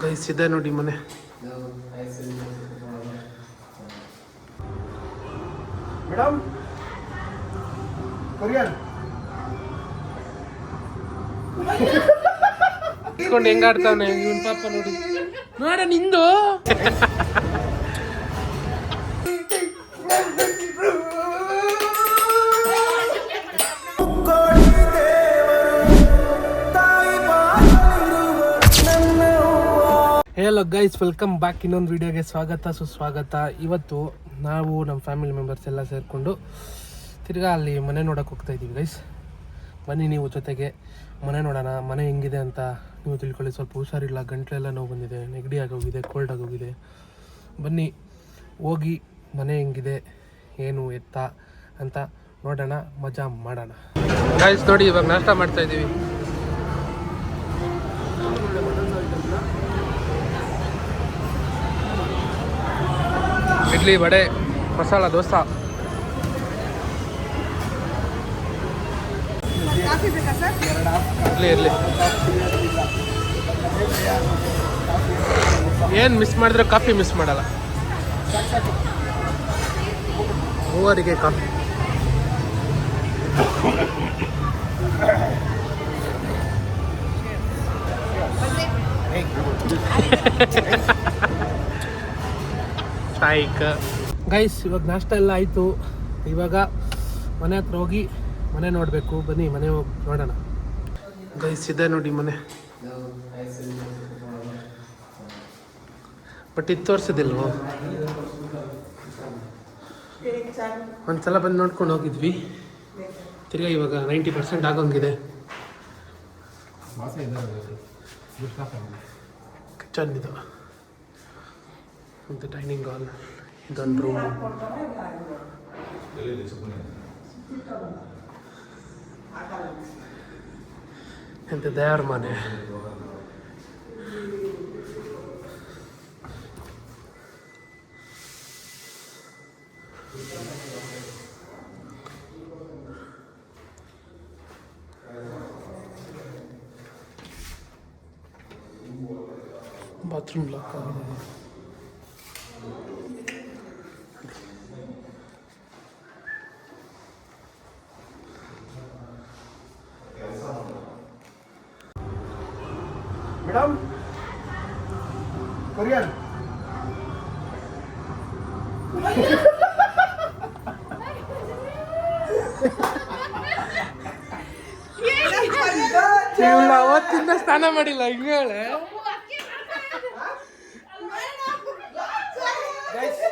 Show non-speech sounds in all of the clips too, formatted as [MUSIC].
Guys ಇದೆ ನೋಡಿ ಮನೆ. ಮೇಡಮ್ ಕೊರಿಯನ್ ಇಟ್ಕೊಂಡು ಹೆಂಗ್ ಆಡ್ತಾವನೆ ಇವನ್ ಪಾಪ ನೋಡಿ. ನೋಡ ನಿಂದು. [LAUGHS] ಹೇಲೋ ಗೈಸ್ ವೆಲ್ಕಮ್ ಬ್ಯಾಕ್ ಇನ್ನೊಂದು ವಿಡಿಯೋಗೆ ಸ್ವಾಗತ, ಸುಸ್ವಾಗತ. ಇವತ್ತು ನಾವು ನಮ್ಮ ಫ್ಯಾಮಿಲಿ ಮೆಂಬರ್ಸ್ ಎಲ್ಲ ಸೇರಿಕೊಂಡು ತಿರ್ಗಾ ಅಲ್ಲಿ ಮನೆ ನೋಡೋಕೆ ಹೋಗ್ತಾ ಇದ್ದೀವಿ ಗೈಸ್ ಬನ್ನಿ ನೀವು ಜೊತೆಗೆ ಮನೆ ನೋಡೋಣ. ಮನೆ ಹೆಂಗಿದೆ ಅಂತ ನೀವು ತಿಳ್ಕೊಳ್ಳಿ. ಸ್ವಲ್ಪ ಹುಷಾರಿಲ್ಲ, ಗಂಟಲೆಲ್ಲ ನೋವು ಬಂದಿದೆ, ನೆಗಡಿ ಆಗೋಗಿದೆ ಕೋಲ್ಡ್ ಆಗೋಗಿದೆ. ಬನ್ನಿ, ಹೋಗಿ ಮನೆ ಹೆಂಗಿದೆ, ಏನು ಎತ್ತ ಅಂತ ನೋಡೋಣ, ಮಜಾ ಮಾಡೋಣ. ಗೈಸ್ ನೋಡಿ ಇವಾಗ ನಾಷ್ಟ ಮಾಡ್ತಾ ಇದ್ದೀವಿ. ಇಡ್ಲಿ ವಡೆ ಮಸಾಲ ದೋಸೆ. ಇರಲಿ ಇರಲಿ. ಏನು ಮಿಸ್ ಮಾಡಿದ್ರೆ ಕಾಫಿ ಮಿಸ್ ಮಾಡಲ್ಲ. ಮೂವರಿಗೆ ಕಾಫಿ [LAUGHS] ಸಾಯಿಕ ಗೈಸ್ ಇವಾಗ ನಾಷ್ಟ ಎಲ್ಲ ಆಯಿತು. ಇವಾಗ ಮನೆ ಹತ್ರ ಹೋಗಿ ಮನೆ ನೋಡಬೇಕು. ಬನ್ನಿ ಮನೆ ಹೋಗಿ ನೋಡೋಣ. ಗೈಸ್ ಇದೆ ನೋಡಿ ಮನೆ. ಬಟ್ ಇದು ತೋರಿಸೋದಿಲ್ವೋ ಒಂದ್ಸಲ ಬಂದು ನೋಡ್ಕೊಂಡು ಹೋಗಿದ್ವಿ. ತಿರ್ಗಾ ಇವಾಗ ನೈಂಟಿ ಪರ್ಸೆಂಟ್ ಆಗೋಂಗಿದೆ. ಕಿಚನ್ ಇದು. ಮತ್ತು ಡೈನಿಂಗ್ ಹಾಲ್ ಇದೊಂದು ರೂಮು ಎಂತ ದೇವ್ರ ಮನೆ ಬಾತ್ರೂಮ್ ಲಾಕ್ ಕೊರಿಯರ್ ಅವತ್ತಿಂದ ಸ್ನಾನ ಮಾಡಿಲ್ಲ ಹಿಂಗೆ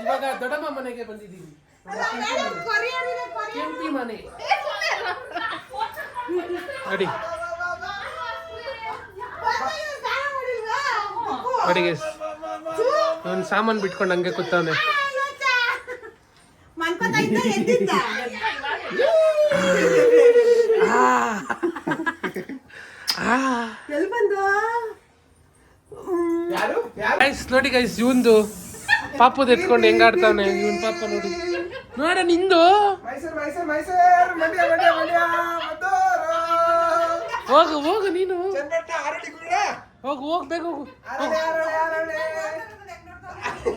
ಇವಾಗ ದೊಡ್ಡಮ್ಮ ಮನೆಗೆ ಬಂದಿದ್ದೀನಿ ಕೆಂಪಿ ಮನೆ. ಅಡಿ ನೋಡಿ ಇವನ್ ಸಾಮಾನು ಬಿಟ್ಕೊಂಡು ಹಂಗೆ ಕೂತವನೆ. ನೋಡಿ ಗೈಸ್ ಇವಂದು ಪಾಪದ ಎತ್ಕೊಂಡು ಹೆಂಗಾಡ್ತಾವನೆ ಇವನ್ ಪಾಪ ನೋಡಿ. ನೋಡ ನಿಂದು? ಹೋಗು ಹೋಗು ನೀನು. ಹೋಗು ಹೋಗ್ಬೇಕು ಹೋಗು.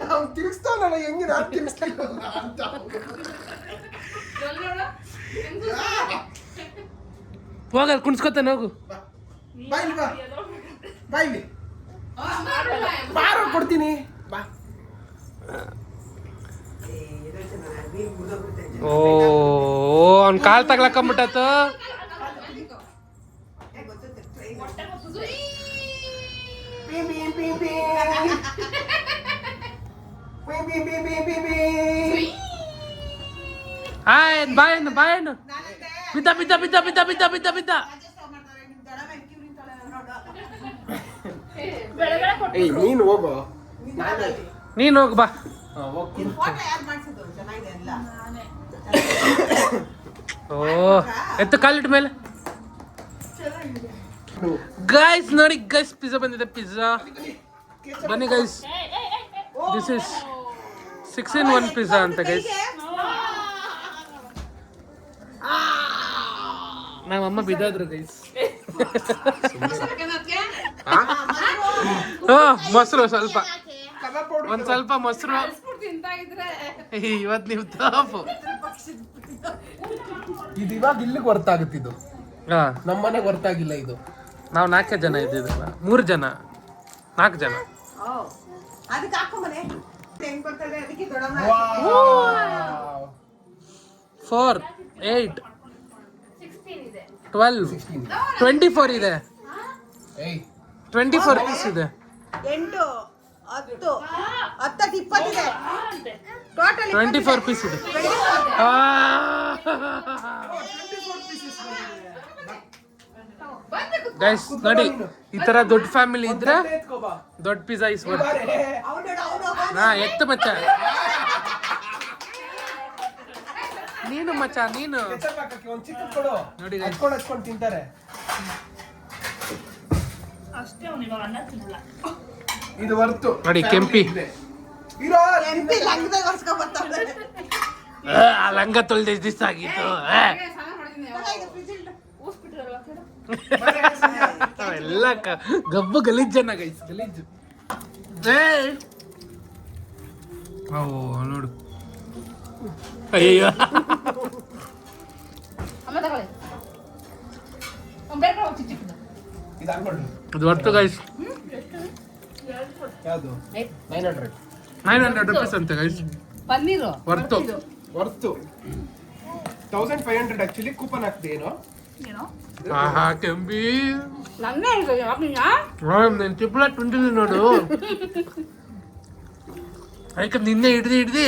ಅವ್ನು ತಿರ್ಗಿಸ್ತಾವಲ್ಲ ಹೆಂಗೆ ನಾನು ತಿರ್ಗಿಸ್ಲಿಲ್ಲ ಅಂತ. ಹೋಗ? ಕುಣಿಸ್ಕೊತಾನೆ ಹೋಗು. ಬಾಯ್ಲಿ ಬಾ ಬಾಯ್ಲಿ ಬಾರೋ ಕೊಡ್ತೀನಿ. ಬಾ. ಓ ಅವ್ನ ಕಾಲ್ ತಗ್ಲಾಕೊಂಬಿಟ್ಟತ ಆಯ್ ಬಾಯನ್ ಬಾಯನ್ ಬಿದ್ದ ಬಿದ್ದ ಬಿದ್ದ ಬಿದ್ದ ಬಿದ್ದ ಬಿದ್ದ ಬಿದ್ದ ನೀನು ಹೋಗು. ನೀನು ಹೋಗ್. ಬಾ. ಓ ಎತ್ತು ಕಾಲಿಟ್ ಮೇಲೆ. ಗೈಸ್ ನೋಡಿ ಗೈಸ್ ಪಿಜ್ಜಾ ಬಂದಿದೆ ಪಿಜ್ಜಾ ಬನ್ನಿ guys this is six in one pizza ಅಂತ ಗೈಸ್ ನಮ್ಮಮ್ಮ ಬಿದ್ದಾದ್ರು ಗೈಸ್ ಮೊಸರು ಸ್ವಲ್ಪ. ಒಂದ್ ಸ್ವಲ್ಪ ಮೊಸರು [LAUGHS] ಇವತ್ ನೀವು ತಾಪು. ಇದು ಇವಾಗ ಇಲ್ಲಿಗೆ ಹೊರ್ತಾಗುತ್ತೆ ಇದು. ಹಾ. ನಮ್ಮನೆಗೆ ಹೊರ್ತಾಗಿಲ್ಲ ಇದು. ನಾವು ನಾಲ್ಕೇ ಜನ ಇದ್ದಿದ್ದಲ್ಲ ಮೂರು ಜನ. ನಾಲ್ಕು ಜನ. ಅದಕ್ಕೆ four eight twelve twenty four ಇದೆ. ಟ್ವೆಂಟಿ ಫೋರ್ ಪೀಸ್ ಇದೆ. ಎಂಟು ಹತ್ತು ಹತ್ತತ್ತು ಇಪ್ಪತ್ತಿದೆ ಟೋಟಲ್ ಟ್ವೆಂಟಿ ಫೋರ್ ಪೀಸ್ ಇದೆ. ಗೈಸ್ ನೋಡಿ. ಈ ತರ ದೊಡ್ಡ ಫ್ಯಾಮಿಲಿ ಇದ್ರೆ ದೊಡ್ಡ ಪಿಜ್ಜಾ ಇಸ್ ವರ್ತ್ ಬಾರೆ. ಅವನು ಅವನು ಹಾ ಎತ್ತು ಮಚ್ಚ. ನೀನು ಮಚ್ಚ ನೀನು. ನೋಡಿ ತಿಂತಾರೆ. ಇದು ವರ್ತು ನೋಡಿ, ಕೆಂಪಿ. ಆ, ಆ ಲಂಗ ತೊಳ್ದಿಸ್ ದಿವಸ ಆಗಿತ್ತು ಆ. ಇದು fridge ಇಡು. ಎಲ್ಲ ಗಬ್ಬು ಗಲೀಜನ್ನ ಗೈಸ್ ಗಲೀಜು. ಏ! ಓ ನೋಡು. ಅಯ್ಯೋ ಅದು worth guys nine hundred rupees ಅಂತ guys paneer. Worth worth thousand five hundred actually coupon ಹಾಕ್ದೆ ಏನೋ? ಆಹಾ ಕೆಂಬಿ ನನ್ನೇ ಹೇಳಿದ್ರು ಅಪ್ಪಿನ ನಾನು ತಿಪ್ಪಲ ತುಂಬಿದ್ವಿ ನೋಡು ಅದಕ್ಕೆ ನಿನ್ನೆ ಹಿಡ್ದು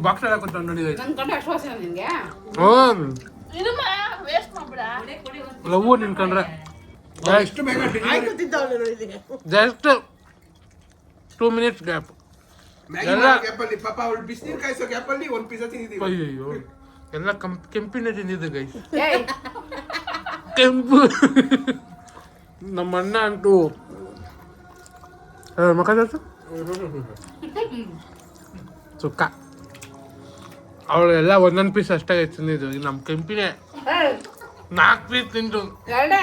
ಬಾಕ್ಸ್ ಹಾಕೊಂತ ನೋಡಿ ನನ್ನ ಕಂಡ ಅಶ್ವಾಸ ನಿನಗೆ ಓ ವೇಸ್ಟ್ ಲವ್ ನಿನ್ ಕಂಡ್ರೆ ಎಷ್ಟು ಬೇಗ ಟೂ ಮಿನಿಟ್ಸ್ ಗ್ಯಾಪ್ ಅಲ್ಲಿ ಬಿಸಿನೀರು ಕಾಯಿಸೋ ಒಂದು ಅಯ್ಯೋ ಎಲ್ಲ ಕಂಪ್ ಕೆಂಪಿನ ತಿಂದಿದ್ದು ಗೈಸ್ ಕೆಂಪು. ನಮ್ಮ ಅಣ್ಣ ಅಂತೂ ಮಕ ಸುಕ್ಕ. ಅವಳು ಎಲ್ಲ ಒಂದೊಂದು ಪೀಸ್ ಅಷ್ಟೇ ತಿಂದಿದ್ದು. ಈಗ ನಮ್ಮ ಕೆಂಪಿನೇ. ನಾಲ್ಕು ಪೀಸ್ ತಿಂದು. ಎರಡೇ.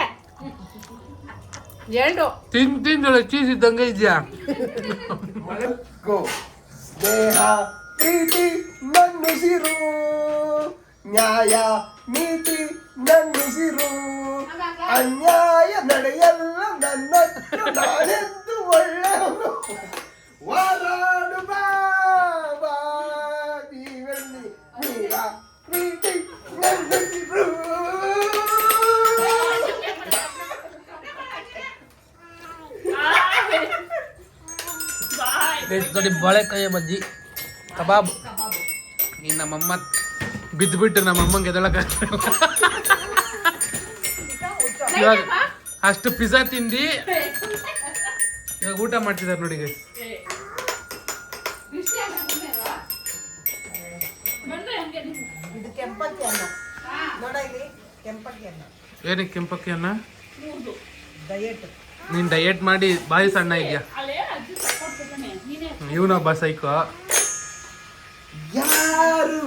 ಎರಡು. ತಿಂದು ತಿಂದು ಚೀಸ್ ಇದ್ದಂಗೆ ಇದೆಯಾ? ಗೋ ಸ್ನೇಹ ಪ್ರೀತಿ ನ್ಯಾಯ ನೀತಿ ನನ್ನುಸಿರು ಅನ್ಯಾಯ ನಡೆಯಲ್ಲ ನನ್ನ ನಾನೆಂದು ಒಳ್ಳೆಯವನು ವಾರಾಡು ಬಾಬಾ ನೀವೆಲ್ಲಿ ನೀರ ಪ್ರೀತಿ ನನ್ನುಸಿರು ನೋಡಿ ಬಾಳೆಕಾಯಿ ಬಜ್ಜಿ ಕಬಾಬ್ ಈ ನಮ್ಮಮ್ಮ ಬಿದ್ದುಬಿಟ್ಟು ನಮ್ಮಮ್ಮಂಗೆ ಎದಳಕ ಇವಾಗ ಅಷ್ಟು ಪಿಜ್ಜಾ ತಿಂದು ಇವಾಗ ಊಟ ಮಾಡ್ತಿದ್ದಾರೆ ನೋಡಿ ಏನಕ್ಕೆ ಕೆಂಪಕ್ಕಿ ಅನ್ನ? ಡಯಟ್ ನೀನ್ ಡಯಟ್ ಮಾಡಿ ಬಾಯಿ ಸಣ್ಣ ಇದೆಯಾ? ಇವನೊಬ್ಬ ಸೈಕೋ ಯಾರು?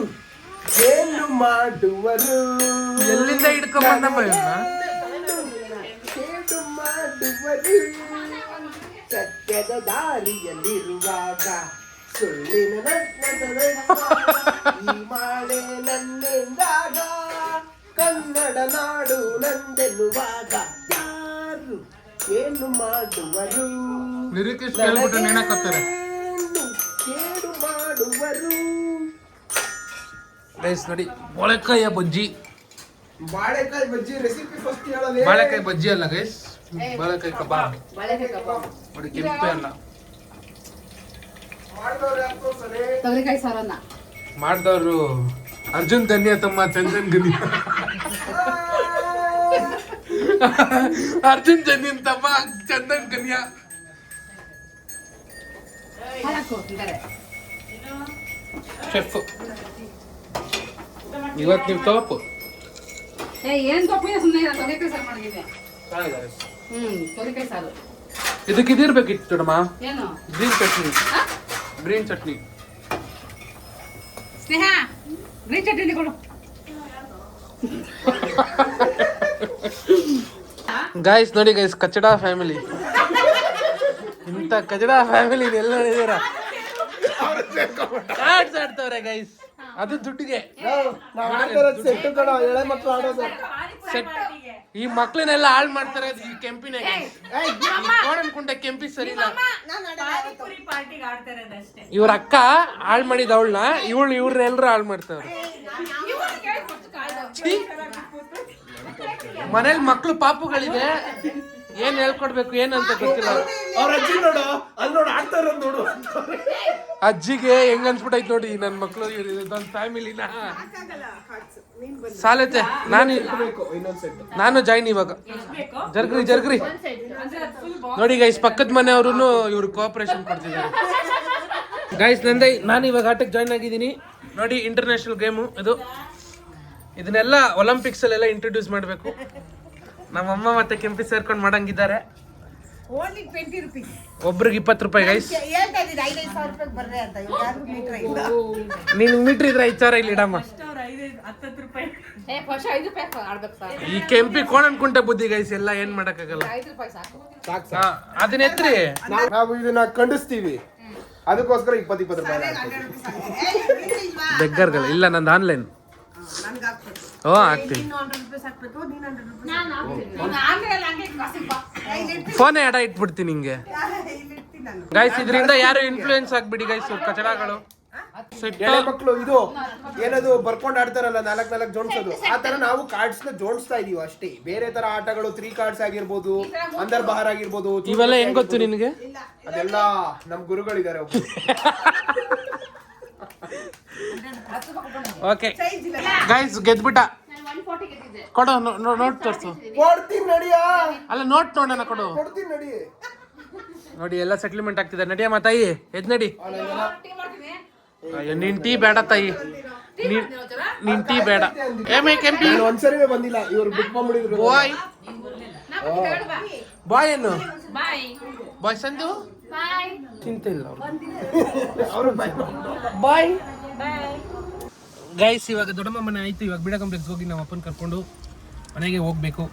ಏನು ಮಾಡುವರು ಎಲ್ಲಿಂದ ಹಿಡ್ಕೊಂಬಂದಮ್ಮ ಇವನ್ನ ಏನು ಮಾಡುವರು ಸತ್ಯದ ದಾರಿಯಲ್ಲಿರುವಾಗ ಸುಳ್ಳಿನ ನಗ್ನದ ಈ ಮಾಳೆ ನನ್ನೆಂದಾಗ ಕನ್ನಡ ನಾಡು ನಂದೆನ್ನುವಾಗ ಯಾರು ಏನು ಮಾಡುವರು ನಿರೀಕ್ಷೆ ಕೇಳ್ಬಿಟ್ಟು ನೆನಕತ್ತಾರೆ ನನಗೇನು ಕೇಡು ಮಾಡುವರು ಗೈಸ್ ನೋಡಿ ಬಾಳೆಕಾಯಿಯ ಬಜ್ಜಿ. ಬಾಳೆಕಾಯಿ ಬಜ್ಜಿ ರೆಸಿಪಿ ಫಸ್ಟ್ ಹೇಳೋದು. ಬಾಳೆಕಾಯಿ ಬಜ್ಜಿ ಅಲ್ಲ ಗೈಸ್ ಬಾಳೆಕಾಯಿ ಕಬಾಬ್. ಬಾಳೆಕಾಯಿ ಕಬಾಬ್. ನೋಡಿ ಕೆಂಪೆ ಅಲ್ಲ? ತೊಗರಿಕಾಯಿ ಸಾರನ್ನ. ಮಾಡಿದವರು ಅರ್ಜುನ್ ಧನ್ಯ ತಮ್ಮ ಚಂದನ್ ಗನಿ. ಅರ್ಜುನ್ ಜನ್ಯನ್ ತಮ್ಮ ಚಂದನ್ ಗನ್ಯ. ಚೆಫ್ ಇವತ್ತು ನೀವು ಟಾಪ್ ಏ ಏನ್ ತಪ್ಪು ಸುಮ್ಮನೆ ತೊಗರಿಕಾಯಿ ಸಾರು ಮಾಡಿದ್ದೆ ಹ್ಮ್ ತೊಗರಿಕಾಯಿ ಸಾರು. ಇದಕ್ಕೆ ಇದಿರ್ಬೇಕಿತ್ತು ನೋಡಮ್ಮ ಏನು? Green chutney? Green chutney. Sneha green chutney ಕೊಡು. ಗಾಯ್ಸ್ ನೋಡಿ ಗೈಸ್ ಕಚಡ ಫ್ಯಾಮಿಲಿ ಇಂಥ ಕಚಡ ಫ್ಯಾಮಿಲಿ ಎಲ್ಲ ನೋಡಿದೀರ ಕಾರ್ಡ್ಸ್ ಆಡ್ತವ್ರೆ ಗೈಸ್ ಅದು ದುಡ್ಡಿಗೆ. ನಾವು ಆಡ್ತಾರ ಸೆಟ್ ಕಣ ಎಳೆ ಮಕ್ಕಳು ಆಡೋದು. ಸೆಟ್ ಈ ಮಕ್ಳನ್ನೆಲ್ಲ ಹಾಳು ಮಾಡ್ತಾರೆ ಈ ಕೆಂಪಿನ ಕುಂಟ ಕೆಂಪಿ ಸರಿ ಇಲ್ಲ ಇವ್ರ ಅಕ್ಕ ಹಾಳು ಮಾಡಿದ ಅವಳನ್ನ ಇವಳು ಇವ್ರನ್ನೆಲ್ಲರೂ ಹಾಳು ಮಾಡ್ತಾರೆ. ಮನೇಲಿ ಮಕ್ಳು ಪಾಪುಗಳಿದೆ. ಏನ್ ಹೇಳ್ಕೊಡ್ಬೇಕು ಏನಂತ ಗೊತ್ತಿಲ್ಲ. ಅವ್ರ ಅಜ್ಜಿ ನೋಡು ಅಲ್ಲಿ ನೋಡು ಆಗ್ತಾರ ನೋಡು. ಅಜ್ಜಿಗೆ ಹೆಂಗ್ ಅನ್ಸ್ಬಿಟ್ಟೈತ್ ನೋಡಿ ನನ್ ಮಕ್ಳು ನನ್ನ ಫ್ಯಾಮಿಲಿನ. ಸಾಲತ್ತೆ ನಾನು ಇನ್ನೊಂದ್ ಸೆಟ್ ನಾನು ಜಾಯ್ನ್ ಇವಾಗ. ಜರ್ಗ್ರಿ ಜರ್ಗ್ರಿ. ನೋಡಿ ಗೈಸ್ ಪಕ್ಕದ ಮನೆಯವರು ಇವ್ರು ಕೋಆಪರೇಷನ್ ಕೊಡ್ತಿದ್ದಾರೆ. ಗೈಸ್ ನಂದೈ ನಾನು ಇವಾಗ ಆಟಕ್ಕೆ ಜಾಯ್ನ್ ಆಗಿದ್ದೀನಿ. ನೋಡಿ ಇಂಟರ್ನ್ಯಾಷನಲ್ ಗೇಮು ಇದು. ಇದನ್ನೆಲ್ಲ ಒಲಿಂಪಿಕ್ಸ್ ಅಲ್ಲೆಲ್ಲ ಇಂಟ್ರೊಡ್ಯೂಸ್ ಮಾಡಬೇಕು. ನಮ್ಮಮ್ಮ ಮತ್ತೆ ಕೆಂಪಿ ಸೇರ್ಕೊಂಡು ಮಾಡಂಗಿದ್ದಾರೆ. ಓನ್ಲಿ ಟ್ವೆಂಟಿ ರುಪೀಸ್ ಒಬ್ರಿಗೆ ಇಪ್ಪತ್ತು ರೂಪಾಯಿ ಗೈಸ್ ಹೇಳ್ತಾ ಇದ್ದೀನಿ ಐದೈದು ಸಾವಿರ ರೂಪಾಯಿ ಬರ್ರೆ ಅಂತ. ಯಾರಿಗೂ ಮೀಟ್ರ್ ಇಲ್ಲ. ನೀನು ಮೀಟ್ರ್ ಇದ್ರೆ ಐದು ಸಾವಿರ ಇಲ್ಲಿ ಇಡಮ್ಮ. ಹತ್ತತ್ತು ರೂಪಾಯಿ. ಏ ಫಸ್ಟ್ ಐದು ರೂಪಾಯಿ ಆಡ್ಬೇಕು ಸರ್ ಈ ಕೆಂಪಿ ಕೋಣ ಅನ್ಕೊಂಡೆ ಬುದ್ಧಿ ಗೈಸ್ ಎಲ್ಲ ಏನ್ ಮಾಡಕ್ಕಾಗಲ್ಲ. ಸಾಕು. ಹಾ, ಅದನ್ನ ಎತ್ರಿ. ನಾವು- ಇದನ್ನ ಖಂಡಿಸ್ತೀವಿ. ಅದಕ್ಕೋಸ್ಕರ ಇಪ್ಪತ್ತು ಇಪ್ಪತ್ತು ರೂಪಾಯಿ ಹಾಕ್ತೀವಿ. ಬೆಗ್ಗರ್ಗಳು ಇಲ್ಲ ನಂದು ಆನ್ಲೈನ್ ಓ ಹಾಕ್ತೀನಿ. ನೀನು ಆನ್ಲೈನ್ ಹಂಗೆ ಫೋನೇ ಎಡ ಇಟ್ಬಿಡ್ತೀನಿ ನಿಂಗೆ. ಗೈಸ್ ಇದ್ರಿಂದ ಯಾರು ಇನ್ಫ್ಲೂಯೆನ್ಸ್ ಆಗ್ಬಿಡಿ ಗೈಸ್ ಕಚಡಗಳು. ಮಕ್ಕಳು ಇದು ಏನದು ಬರ್ಕೊಂಡು ಆಡ್ತಾರಲ್ಲ ನಾಲ್ಕ್ ನಾಲ್ಕು ಜೋಡಿಸೋದು. ಆ ತರ ನಾವು ಕಾರ್ಡ್ಸ್ನ ಜೋಡಿಸ್ತಾ ಇದೀವಿ ಅಷ್ಟೇ. ಬೇರೆ ತರ ಆಟಗಳು ತ್ರೀ ಕಾರ್ಡ್ಸ್ ಆಗಿರ್ಬೋದು ಅಂದರ್ ಬಹಾರ್ ಆಗಿರ್ಬೋದು ಇವೆಲ್ಲ ಹೆಂಗ್ ಗೊತ್ತು ನಿನಗೆ? ಅದೆಲ್ಲ ನಮ್ ಗುರುಗಳಿದ್ದಾರೆ ಓಕೆ ಗೈಸ್ [LAUGHS] ಗೆದ್ಬಿಟ್ಟ. ಕೊಡು ನೋಟ್ ತೋರಿಸು. ಕೊಡ್ತೀನಿ ನಡಿಯಾ? ಅಲ್ಲ ನೋಟ್ ನೋಡೋಣ ಕೊಡು. ಕೊಡ್ತೀನಿ ನಡಿ. ನೋಡಿ ಎಲ್ಲ ಸೆಟ್ಲ್ಮೆಂಟ್ ಆಗ್ತಿದೆ. ನಡಿಯಮ್ಮ ತಾಯಿ? ಎದ್ ನಡಿ. ನಿನ್ ಟೀ ಬೇಡ ತಾಯಿ. ನೀನ್ ಟೀ ಬೇಡ. ಏಮೇ ಕೆಂಪಿ. ನಾನು ಒಂದ್ಸರಿವೇ ಬಂದಿಲ್ಲ. ಇವ್ರು ಬಿಟ್ ಬಂದ್ಬಿಡಿದ್ರು ಬಾಯ್ ಬಾಯ್ ಏನು? ಬಾಯ್ ಬಾಯ್ ಸಂಜು? ಬಾಯ್ ಚಿಂತೆ ಇಲ್ಲ ಅವ್ರು. [LAUGHS] ಅವರು ಬಾಯ್ ಗೈಸ್ ಇವಾಗ ದೊಡ್ಡಮ್ಮ ಮನೆ ಆಯ್ತು. ಇವಾಗ ಬಿಡ ಕಾಂಪ್ಲೆಕ್ಸ್ ಹೋಗಿ ನಮ್ಮ ಅಪ್ಪನ ಕರ್ಕೊಂಡು ಮನೆಗೆ ಹೋಗ್ಬೇಕು.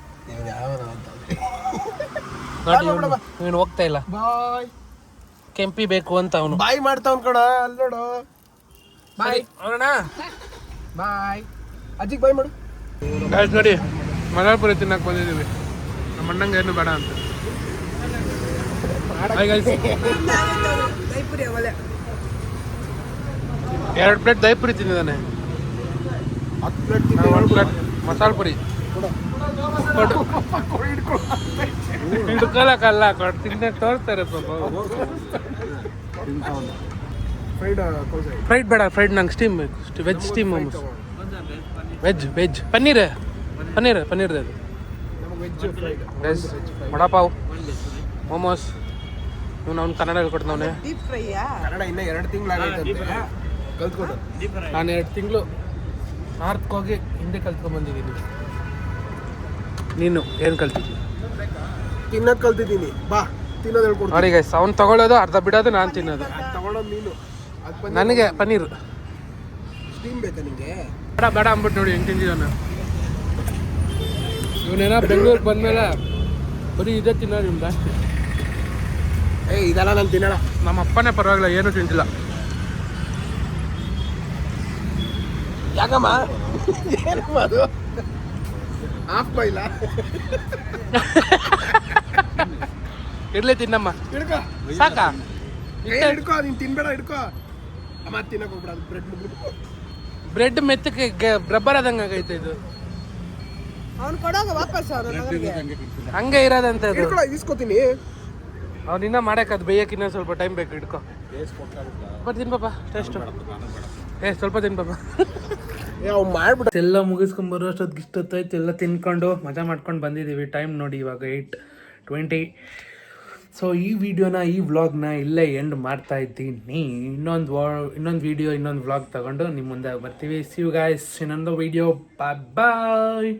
ಇವನು. ಹೋಗ್ತಾ ಇಲ್ಲ. ಬಾಯ್. ಕೆಂಪಿ ಬೇಕು ಅಂತ ಅವನು. ಬಾಯ್ ಮಾಡ್ತಾವ್ ಕಣ ಅಲ್ಲಿ ನೋಡು. ಬಾಯ್. ಅವನಣ್ಣ. ಬಾಯ್. ಅಜ್ಜಿಗೆ ಬಾಯ್ ಮಾಡು. ಗೈಸ್ ನೋಡಿ ಮಲಾಪುರಿ ತಿನ್ನಕ್ ಬಂದಿದ್ದೀವಿ. ನಮ್ಮ ಅಣ್ಣಂಗೆ ಏನು ಬೇಡ ಅಂತ. ಎರಡು ಪ್ಲೇಟ್ ದಯಪುರಿ ತಿಂದಿದ್ದಾನೆ. ಹತ್ತು ಪ್ಲೇಟ್ ಒಂದು ಪ್ಲೇಟ್ ಮಸಾಲ ಪುರಿ. ಕೊಡು. ಹಿಡ್ಕೊಳಕಲ್ಲ ಕೊಟ್ಟು ತಿಂದೆ ತೋರ್ತಾರೆ ಪಾಪ ಫ್ರೈಡ್ ಕೋಸೆ. ಫ್ರೈಡ್ ಬೇಡ ಫ್ರೈಡ್ ನಂಗೆ ಸ್ಟೀಮ್ ಬೇಕು. Veg steam momos veg veg paneer paneer paneer ಅದು. ನಮಗೆ ವೆಜ್ ವಡಾಪಾವ್. ಮೋಮೋಸ್ ಇವ್ನು ಅವ್ನು ಕನ್ನಡ ಹೇಳ್ಕೊಡ್ತಾವನೆ ಡೀಪ್ ಫ್ರೈಯಾ ಕನ್ನಡ ಇನ್ನ ಎರಡು ತಿಂಗಳು ನಾನು ಎರಡು ತಿಂಗಳು ನಾರ್ತ್ಗೆ ಹೋಗಿ ಹಿಂದೆ ಕಲ್ತ್ಕೊಂಡ್ಬಂದಿದ್ದೀನಿ ನೀನು ಏನು ಕಲ್ತಿದ್ದೀನಿ ತಿನ್ನೋದು ಕಲ್ತಿದ್ದೀನಿ. ಬಾ ತಿನ್ನೋದು ಹೇಳ್ಕೊಡ್ತೀನಿ. ನೋಡಿ ಗೈಸ್ ಅವ್ನು ತಗೊಳ್ಳೋದು ಅರ್ಧ ಬಿಡೋದು ನಾನು ತಿನ್ನೋದು. ಅದ್ ತಗೊಳ್ಳೋದು ನೀನು. ಅದು ನನಗೆ ಪನ್ನೀರ್. ಸ್ಟೀಮ್ ಬೇಕಾ ನಿಮಗೆ ಬೇಡ ಬೇಡ ಅಂದ್ಬಿಟ್ಟು ನೋಡಿ ಹೆಂಗೆ ತಿಂದಿದ್ದಾನೆ ಇವನೇನ ಬೆಂಗಳೂರಿಗೆ ಬಂದಮೇಲೆ ಬರೀ ಇದೇ ತಿನ್ನೋದು ನಿಮ್ಮ ಜಾಸ್ತಿ ಏ ಇದೆಲ್ಲ ನಾನು ತಿನ್ನೋಣ ನಮ್ಮ ಅಪ್ಪನೇ ಪರವಾಗಿಲ್ಲ ಏನೂ ತಿಂತಿಲ್ಲ ಯಾಕಮ್ಮ? ಏನಮ್ಮ ಅದು? ಆಫ್ ಬೈಲ ಇಡ್ಲಿ ತಿನ್ನಮ್ಮ. ಹಿಡ್ಕೋ. ಸಾಕಾ? ಹಿಡ್ಕೋ ನೀನು ತಿನ್ಬೇಡ ಹಿಡ್ಕೋ. ಅಮ್ಮ ತಿನ್ನಕ್ ಹೋಗ್ಬಿಡ ಅದು ಬ್ರೆಡ್ ಬ್ರೆಡ್ ಮೆತ್ತಕ್ಕೆ ರಬ್ಬರ್ ಆದಂಗೆ ಆಗೈತೆ ಇದು. ಅವ್ನು ಕೊಡೋಗ ವಾಪಸ್ ಅವನು ಹಂಗೆ ಇರೋದಂತ ಅದು. ಹಿಡ್ಕೊಳ ಇಸ್ಕೋತೀನಿ ಅವ್ನು ಇನ್ನೂ ಮಾಡಕ್ಕೆ ಅದು ಬೇಯಕ್ಕೆ ಇನ್ನೊಂದು ಸ್ವಲ್ಪ ಟೈಮ್ ಬೇಕು ಹಿಡ್ಕೊ. ಬರ್ತೀನಿ ತಿನ್ ಪಾಪ ಟೇಸ್ಟು ಏ ಸ್ವಲ್ಪ ತಿನ್ ಪಾಪ ಮಾಡ್ಬಿಡ ಎಲ್ಲ ಮುಗಿಸ್ಕೊಂಡು ಬರೋ ಅಷ್ಟೊತ್ತಿಗೆ ಇಷ್ಟೊತ್ತಾಯ್ತು ಎಲ್ಲ ತಿನ್ಕೊಂಡು ಮಜಾ ಮಾಡ್ಕೊಂಡು ಬಂದಿದ್ದೀವಿ ಟೈಮ್ ನೋಡಿ ಇವಾಗ ಏಯ್ಟ್ ಟ್ವೆಂಟಿ ಸೊ ಈ ವಿಡಿಯೋನ ಈ ವ್ಲಾಗ್ನ ಇಲ್ಲೇ ಎಂಡ್ ಮಾಡ್ತಾ ಇದ್ದೀನಿ. ಇನ್ನೊಂದು ವಾ ಇನ್ನೊಂದು ವಿಡಿಯೋ ಇನ್ನೊಂದು ವ್ಲಾಗ್ ತಗೊಂಡು ನಿಮ್ಮ ಮುಂದೆ ಬರ್ತೀವಿ. ಸಿ ಯು ಗಾಯ್ಸ್ ಇನ್ನೊಂದು ವಿಡಿಯೋ ಬಾಯ್ ಬಾಯ್